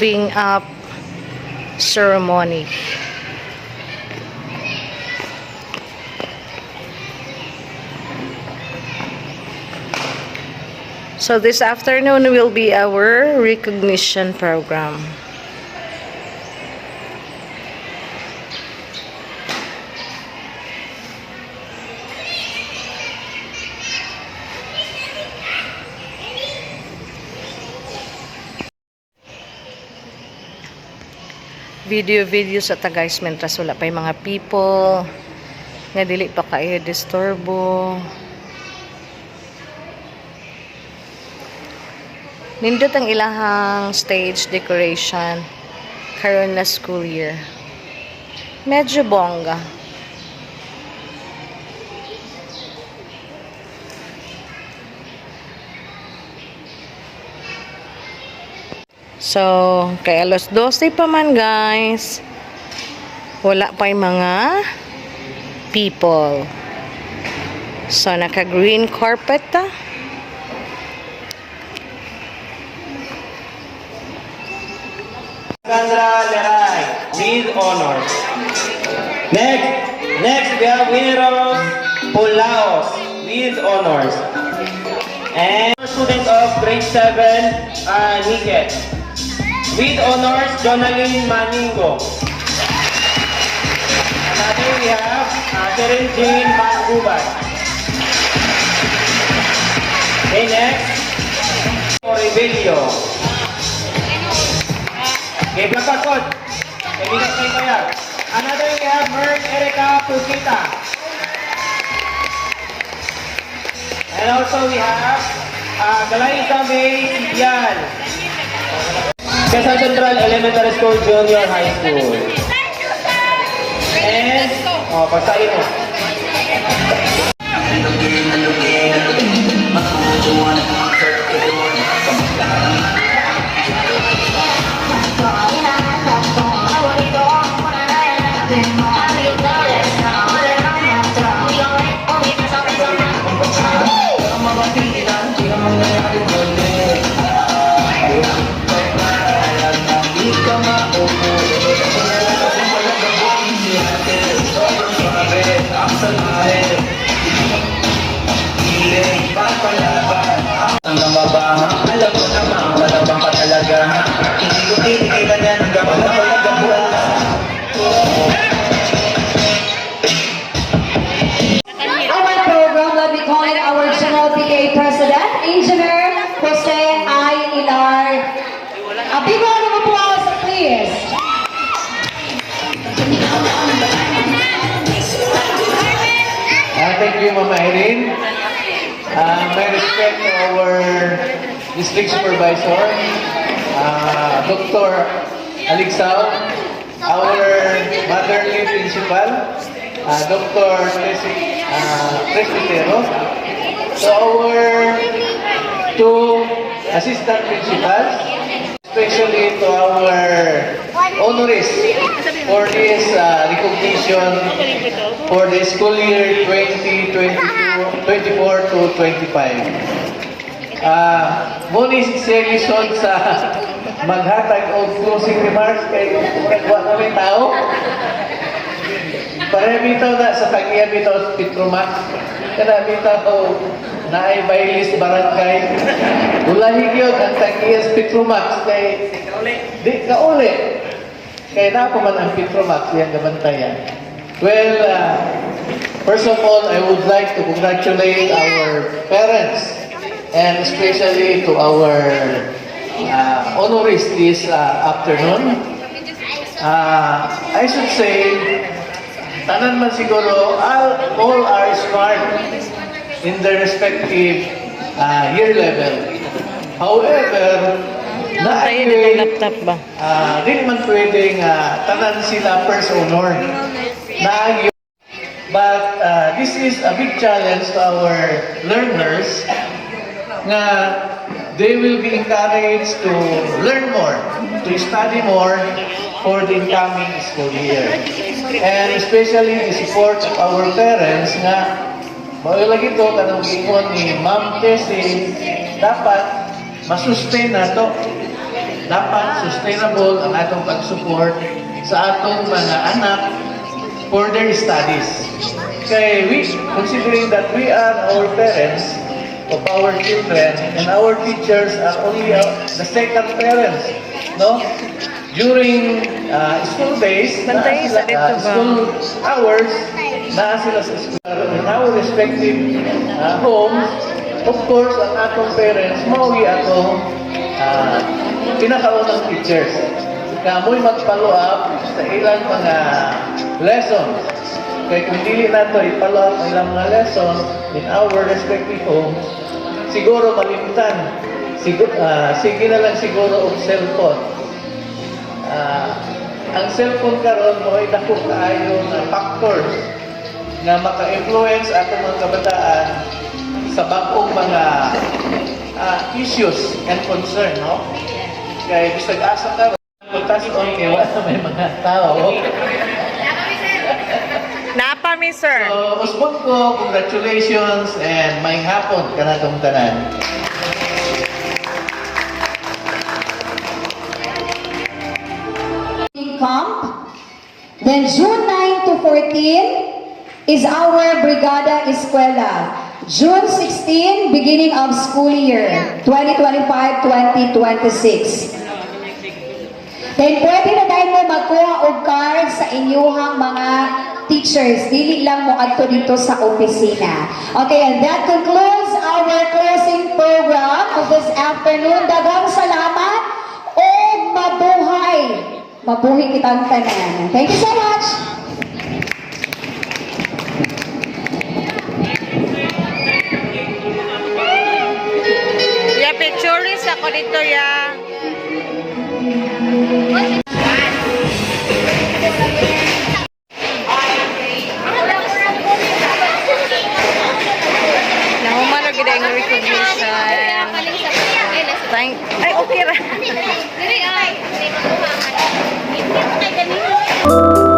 Moving up ceremony. So this afternoon will be our recognition program. Video-video sa ta guys mentras wala pa yung mga people nga dili pa kayo disturbo. Nindot ang ilahang stage decoration karon na school year. Medyo bongga. So, kay alas 12 pa man guys. Wala pa yung mga people. So, naka-green carpet ta. Sandra Leray with honors. Next, next we have winner of Pulaos with honors. And student of grade 7, uh, Niket. With honors, Jonalyn Maningo. Another we have uh, Karen Jane Mangubat. Okay, next, Rebelio. Okay, black code. Kaibigan kayo kaya. Another we have Merck Erica Pulkita. And also we have uh, Galayza May Yan. Quezon Central Elementary School Junior High School. And, oh, pagsain mo. Talaga Hindi ko tinigilan yan hanggang wala talaga buwan Our program be calling our General President, Engineer Jose. Ilar. A big round of applause, thank you, Mama Irene. Uh, my respect to our district supervisor, uh, Dr. Alixao, our motherly principal, uh, Dr. Tracy, uh, Presbitero, to our two assistant principals, especially to our honorees for this uh, recognition for the school year 2022, 24 to 25. Ah, muna si lisod sa maghatag o closing remarks kay nagwa kami tao. Para bitaw na sa tagiya bitaw Petromax. Kana bitaw naay Bailis Barangay. Ulahi gyud ang tagiya sa Petromax kay di ka uli. Kaya na man ang Petromax yan gabantayan. Well, uh, first of all, I would like to congratulate our parents and especially to our uh, honorees this uh, afternoon. Uh, I should say, tanan man siguro, all, all are smart in their respective uh, year level. However, na Tayo ng laptop ba? Ah, di naman pwedeng ah, tanan sila first honor. Na. But ah, this is a big challenge to our learners nga they will be encouraged to learn more, to study more, for the incoming school year. And especially the support of our parents nga Mao lagi to kanang giingon ni Ma'am Tessie, dapat masustain na to. Dapat sustainable ang atong pag-support sa atong mga anak for their studies. Kay we, considering that we are our parents of our children and our teachers are only uh, the second parents, no? During uh, school days, na sila, uh, school hours, na sila sa school in our respective uh, homes. Of course, ang atong parents, mauwi atong uh, pinakaunang teachers. Kamoy mag-follow up sa ilang mga lessons. Kaya kung dili na ito up ang ilang mga lessons in our respective homes, siguro malimitan. Siguro, sige na lang siguro og cellphone. Ah, ang cellphone karon mo ay dako kaayo na factors nga maka-influence ato mga kabataan sa bagong mga ah, issues and concern, no? Kaya bisag asa ka Putas on kay wala may mga tao. Napa mi sir. So, usbon ko, congratulations and may hapon kanatong tanan. camp. Then June 9 to 14 is our Brigada Escuela. June 16, beginning of school year, 2025-2026. Then pwede na tayo magkuha og card sa inyuhang mga teachers. Dili lang mo adto dito sa opisina. Okay, and that concludes our closing program of this afternoon. Dagang salamat o mabuhay. Mabuhay kitang tanan. Thank you so much. Ya pictures ako dito ya. Thank Ay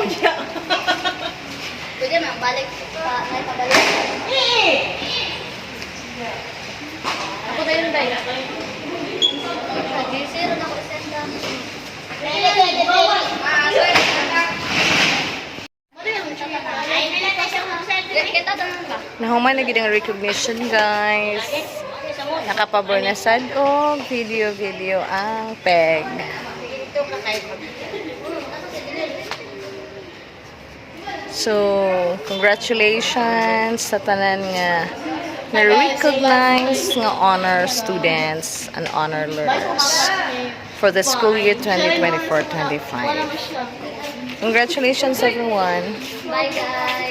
okay ra. Pwede mo, balik pa, ay pabalik. Ako tayo nun tayo. Zero na ko senda. Ah, sorry. Ay, nila tayo sa mga send. Kita tanong ba? Nahuman na gid ang recognition guys. Nakapabor na sad og video-video ang peg. So, congratulations sa tanan nga na-recognize nga honor students and honor learners for the school year 2024-25. Congratulations everyone. Bye guys.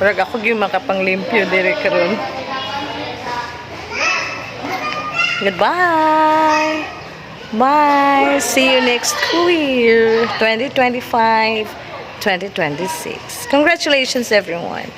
Pero ako yung makapanglimpyo dire karon. Goodbye. Bye. See you next year 2025 2026. Congratulations everyone.